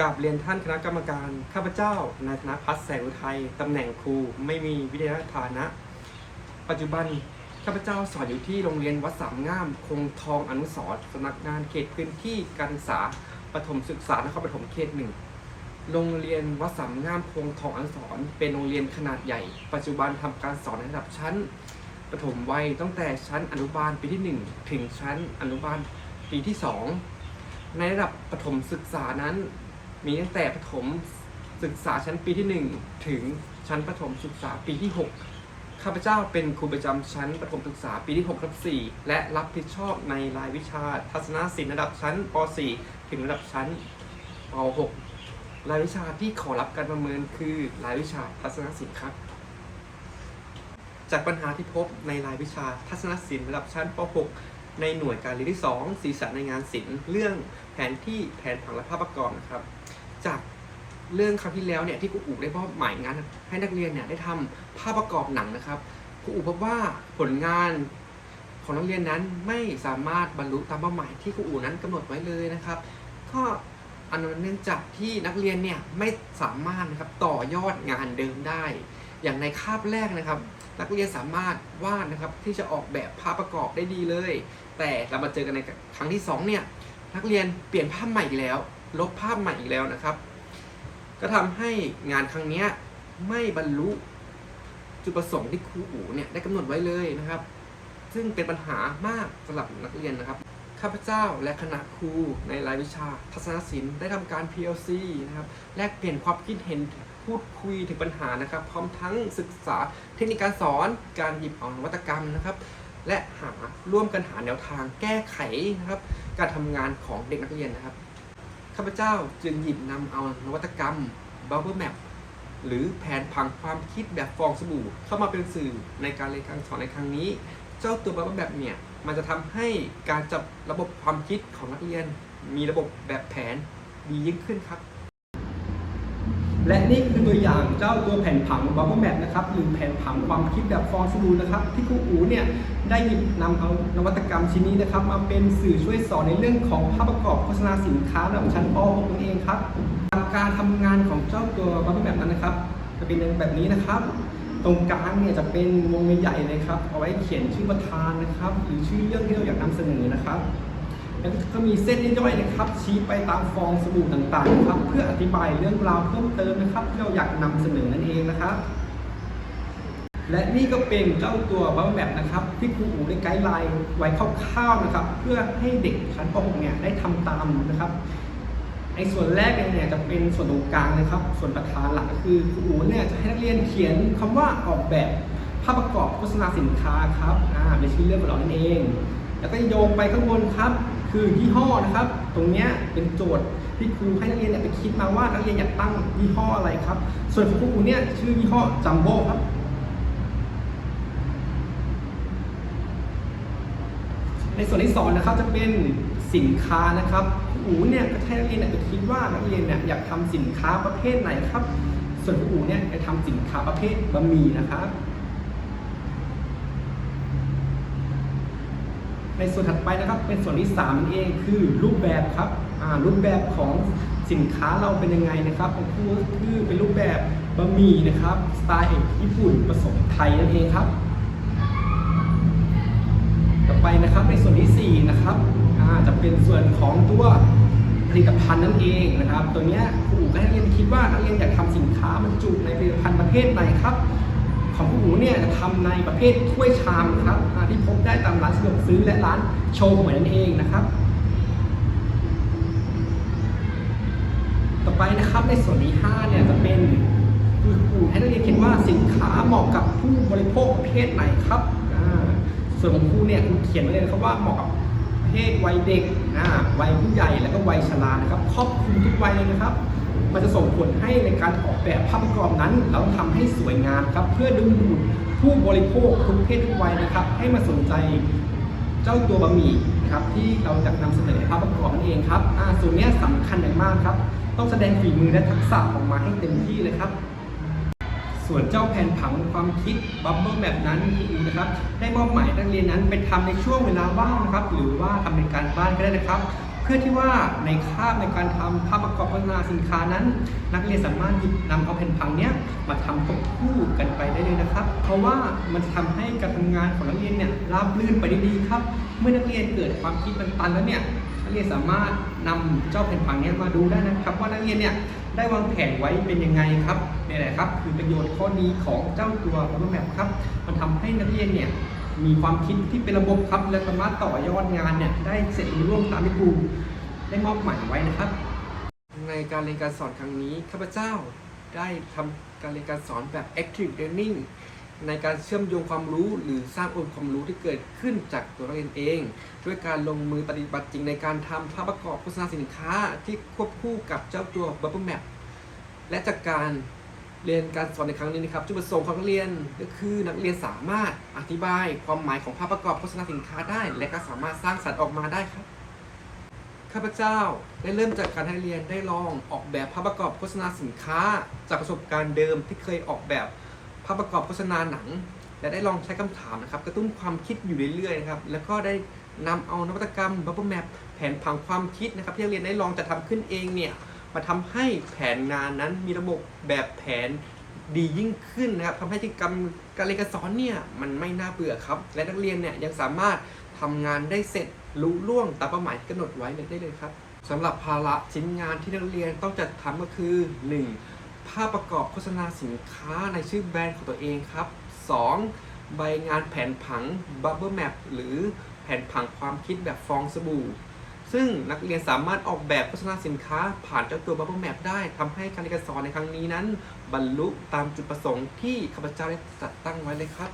กับเรียนท่านคณะกรรมการ ข้าพเจ้านายธนพัฒน์แสงอุทัยตำแหน่งครูไม่มีวิทยาฐานะ ปัจจุบันข้าพเจ้าสอนอยู่ที่โรงเรียนวัดสามงาม คงทองอนุสรณ์สำนักงานเขตพื้นที่การศึกษาประถมศึกษานครปฐมเขตหนึ่งโรงเรียนวัดสามงามคงทองอนุสรณ์เป็นโรงเรียนขนาดใหญ่ ปัจจุบันทำการสอนในระดับชั้นประถมวัยตั้งแต่ชั้นอนุบาลปีที่ 1 ถึงชั้นอนุบาลปีที่ 2 ในระดับประถมศึกษานั้น มีตั้งแต่ประถมศึกษาชั้นปีที่ 1 ถึงชั้นประถมศึกษาปีที่ 6 ข้าพเจ้าเป็นครูประจำชั้นประถมศึกษาปีที่6ทับ4และรับผิดชอบในรายวิชา ทัศนศิลป์ระดับชั้นป .4 ถึงระดับชั้นป .6 รายวิชาที่ขอรับการประเมินคือรายวิชาทัศนศิลป์ครับจากปัญหาที่พบในรายวิชาทัศนศิลป์ระดับชั้นป .6 ในหน่วยการเรียนที่ 2 สีสันในงานศิลป์เรื่องแผนที่แผนผังและภาพประกอบนะครับ จากเรื่องคราวที่แล้วเนี่ยที่ครูอูได้มอบหมายงาน ให้นักเรียนเนี่ยได้ทำภาพประกอบหนังนะครับครูอูพบว่าผลงานของนักเรียนนั้นไม่สามารถบรรลุตามเป้าหมายที่ครูอูนั้นกำหนดไว้เลยนะครับ ก็อันนั้นเนื่องจากที่นักเรียนเนี่ยไม่สามารถนะครับต่อยอดงานเดิมได้ อย่างในคาบแรกนะครับ นักเรียนสามารถวาดนะครับที่จะออกแบบภาพประกอบได้ดีเลย แต่เรามาเจอกันในครั้งที่สองเนี่ยนักเรียนเปลี่ยนภาพใหม่แล้ว ลบภาพใหม่อีกแล้วนะครับ ก็ทำให้งานครั้งนี้ไม่บรรลุจุดประสงค์ที่ครูอู๋เนี่ยได้กำหนดไว้เลยนะครับ ซึ่งเป็นปัญหามากสำหรับนักเรียนนะครับข้าพเจ้าและคณะครูในรายวิชาทัศนศิลป์ได้ทำการ PLC นะครับแลกเปลี่ยนความคิดเห็นพูดคุยถึงปัญหานะครับ พร้อมทั้งศึกษาเทคนิคการสอนการหยิบเอานวัตกรรมนะครับ และหาร่วมกันหาแนวทางแก้ไขนะครับ การทำงานของเด็กนักเรียนนะครับ ข้าพเจ้าจึงหยิบนำเอานวัตกรรม Bubble Map หรือแผนผังความคิดแบบฟองสบู่ เข้ามาเป็นสื่อในการเรียนการสอนในครั้งนี้ เจ้าตัว Bubble Map เนี่ยมันจะทำให้การจับระบบความคิดของนักเรียน มีระบบแบบแผนดียิ่งขึ้นครับ และนี่คือตัวอย่างเจ้าตัวแผ่นผัง Bubble Map นะครับหรือแผ่นผังความคิดแบบฟองสบู่นะครับที่ครูอูเนี่ยได้หยิบนำเอานวัตกรรมชิ้นนี้นะครับมาเป็นสื่อช่วยสอนในเรื่องของภาพประกอบโฆษณาสินค้าระดับชั้นป .6 นั่นเองครับการทำงานของเจ้าตัว Bubble Map นั้นนะครับ จะเป็นแบบนี้นะครับ ตรงกลางเนี่ยจะเป็นวงใหญ่เลยครับเอาไว้เขียนชื่อประธานนะครับ หรือชื่อเรื่องที่เราอยากนำเสนอนะครับ แล้วก็มีเส้นย่อยๆนะครับ ชี้ไปตามฟองสบู่ต่างๆนะครับ เพื่ออธิบายเรื่องราวเพิ่มเติมนะครับที่เราอยากนำเสนอนั่นเองนะครับ และนี่ก็เป็นเจ้าตัวบัฟแบบนะครับ ที่ครูอูได้ไกด์ไลน์ไว้คร่าวๆนะครับ เพื่อให้เด็กชั้นป .6 เนี่ยได้ทำตามนะครับในส่วนแรกเนี่ยจะเป็นส่วนตรงกลางนะครับ ส่วนประธานหลักก็คือครูอูเนี่ยจะให้นักเรียนเขียนคำว่าออกแบบภาพประกอบโฆษณาสินค้าครับอ่าเป็นชื่อเรื่องของเรานั่นเอง แล้วก็โยงไปข้างบนครับ คือยี่ห้อนะครับ ตรงเนี้ยเป็นโจทย์ที่ครูให้นักเรียนเนี่ยไปคิดมาว่านักเรียนอยากตั้งยี่ห้ออะไรครับ ส่วนของครูเนี่ยชื่อยี่ห้อจัมโบ้ครับ ในส่วนที่สองนะครับจะเป็นสินค้านะครับครูเนี่ยก็ให้นักเรียนเนี่ยไปคิดว่านักเรียนเนี่ยอยากทำสินค้าประเภทไหนครับ ส่วนครูเนี่ยจะทำสินค้าประเภทบะหมี่นะครับ ในส่วนถัดไปนะครับเป็นส่วนที่3นั่นเองคือรูปแบบครับรูปแบบของสินค้าเราเป็นยังไงนะครับก็คือเป็นรูปแบบบะหมี่นะครับสไตล์ญี่ปุ่นผสมไทยนั่นเองครับ ต่อไปนะครับในส่วนที่4นะครับจะเป็นส่วนของตัวผลิตภัณฑ์นั่นเองนะครับ ตัวเนี้ยครูอู๋ก็ให้นักเรียนคิดว่านักเรียนอยากทำสินค้าบรรจุในผลิตภัณฑ์ประเภทไหนครับ ของครูอู๋เนี่ยจะทำในประเภทถ้วยชามครับที่พบได้ตามร้านสะดวกซื้อและร้านโชว์เหวยนั่นเองนะครับต่อไปนะครับในส่วนที่5เนี่ยจะเป็นคือครูให้นักเรียนเขียนว่าสินค้าเหมาะกับผู้บริโภคประเภทไหนครับส่วนของครูเนี่ยครูเขียนไว้เลยนะครับว่าเหมาะกับประเภทวัยเด็กวัยผู้ใหญ่แล้วก็วัยชรานะครับครอบคลุมทุกวัยเลยนะครับ มันจะส่งผลให้ในการออกแบบภาพประกอบนั้น เราทำให้สวยงามครับ เพื่อดึงดูดผู้บริโภคทุกเพศทุกวัยนะครับ ให้มาสนใจเจ้าตัวบะหมี่นะครับที่เราจะนำเสนอภาพประกอบนั่นเองครับอ่าส่วนนี้ยสำคัญอย่างมากครับ ต้องแสดงฝีมือและทักษะออกมาให้เต็มที่เลยครับ ส่วนเจ้าแผนผังความคิดบับเบิลแบบนั้นครูนะครับ ได้มอบหมายนักเรียนนั้นไปทำในช่วงเวลาว่างนะครับ หรือว่าทำเป็นการบ้านก็ได้นะครับ เพื่อที่ว่าในคาบในการทำภาพประกอบโฆษณาสินค้านั้น นักเรียนสามารถหยิบนำเอาแผ่นผังเนี้ยมาทำควบคู่กันไปได้เลยนะครับ เพราะว่ามันจะทำให้การทำงานของนักเรียนเนี่ยราบรื่นไปได้ดีครับ เมื่อนักเรียนเกิดความคิดตันๆแล้วเนี่ยนักเรียนสามารถนำเจ้าแผ่นผังเนี้ยมาดูได้นะครับ ว่านักเรียนเนี่ยได้วางแผนไว้เป็นยังไงครับนี่แหละครับ คือประโยชน์ข้อดีของเจ้าตัว Bubble Map ครับ มันทำให้นักเรียนเนี่ย มีความคิดที่เป็นระบบครับและสามารถต่อยอดงานเนี่ยได้เสร็จรุ่ร่วงตามที่ครูได้มอบหมายไว้นะครับ ในการเรียนการสอนครั้งนี้ข้าพเจ้าได้ทำการเรียนการสอนแบบ active learning ในการเชื่อมโยงความรู้หรือสร้างองค์ความรู้ที่เกิดขึ้นจากตัวนักเรียนเอง ด้วยการลงมือปฏิบัติจริงในการทำภาพประกอบโฆษณาสินค้าที่ควบคู่กับเจ้าตัว Bubble Map และจากการ เรียนการสอนในครั้งนี้นะครับจุดประสงค์ของนักเรียนก็คือนักเรียนสามารถอธิบายความหมายของภาพประกอบโฆษณาสินค้าได้ และก็สามารถสร้างสรรค์ออกมาได้ครับข้าพเจ้าได้เริ่มจากการให้เรียนได้ลองออกแบบภาพประกอบโฆษณาสินค้า จากประสบการณ์เดิมที่เคยออกแบบภาพประกอบโฆษณาหนัง และได้ลองใช้คำถามนะครับกระตุ้นความคิดอยู่เรื่อยๆนะครับแล้วก็ได้นำเอานวัตกรรม Bubble Map แผนผังความคิดนะครับที่นักเรียนได้ลองจะทำขึ้นเองเนี่ย มาทำให้แผนงานนั้นมีระบบแบบแผนดียิ่งขึ้นนะครับทำให้กิจกรรมการเรียนการสอนเนี่ยมันไม่น่าเบื่อครับ และนักเรียนเนี่ยยังสามารถทำงานได้เสร็จรู้ล่วงตามเป้าหมายที่กำหนดไว้ได้เลยครับสำหรับภาระชิ้นงานที่นักเรียนต้องจัดทำก็คือ 1. ภาพประกอบโฆษณาสินค้าในชื่อแบรนด์ของตัวเองครับ 2. ใบงานแผนผัง Bubble Map หรือแผนผังความคิดแบบฟองสบู่ ซึ่งนักเรียนสามารถออกแบบโฆษณาสินค้าผ่านเจ้าตัว Bubble Map ได้ทำให้การเรียนการสอนในครั้งนี้นั้น บรรลุตามจุดประสงค์ที่ข้าพเจ้าได้จัดตั้งไว้เลยครับ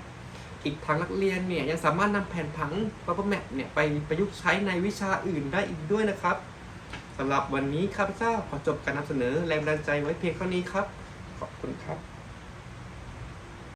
อีกทางนักเรียนเนี่ยยังสามารถนำแผนผัง Bubble Map เนี่ยไปประยุกต์ใช้ในวิชาอื่นได้อีกด้วยนะครับสำหรับวันนี้ข้าพเจ้าขอจบการนำเสนอแรงบันดาลใจไว้เพียงเท่านี้ครับ ขอบคุณครับ